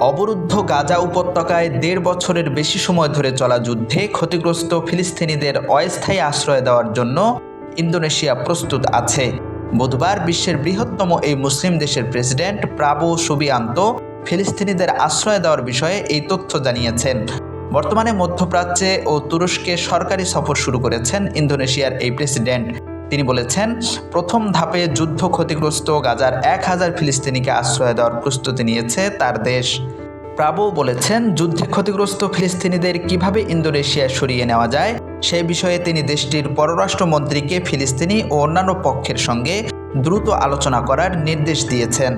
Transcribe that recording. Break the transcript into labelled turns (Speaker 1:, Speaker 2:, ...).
Speaker 1: অবরুদ্ধ গাজা উপত্যকায় দেড় বছরের বেশি সময় ধরে চলা যুদ্ধে ক্ষতিগ্রস্ত ফিলিস্তিনিদের অস্থায়ী আশ্রয় দেওয়ার জন্য ইন্দোনেশিয়া প্রস্তুত আছে। বুধবার বিশ্বের বৃহত্তম এই মুসলিম দেশের প্রেসিডেন্ট প্রাবো সুবিয়ান্ত ফিলিস্তিনিদের আশ্রয় দেওয়ার বিষয়ে এই তথ্য জানিয়েছেন। বর্তমানে মধ্যপ্রাচ্যে ও তুরস্কে সরকারি সফর শুরু করেছেন ইন্দোনেশিয়ার এই প্রেসিডেন্ট। তিনি বলেছেন, প্রথম ধাপে যুদ্ধ ক্ষতিগ্রস্ত গাজার এক হাজার ফিলিস্তিনিকে আশ্রয় দেওয়ার প্রস্তুতি নিয়েছে তার দেশ। প্রাবো বলেছেন, যুদ্ধে ক্ষতিগ্রস্ত ফিলিস্তিনিদের কীভাবে ইন্দোনেশিয়ায় সরিয়ে নেওয়া যায়, সে বিষয়ে তিনি দেশটির পররাষ্ট্রমন্ত্রীকে ফিলিস্তিনি ও অন্যান্য পক্ষের সঙ্গে দ্রুত আলোচনা করার নির্দেশ দিয়েছেন।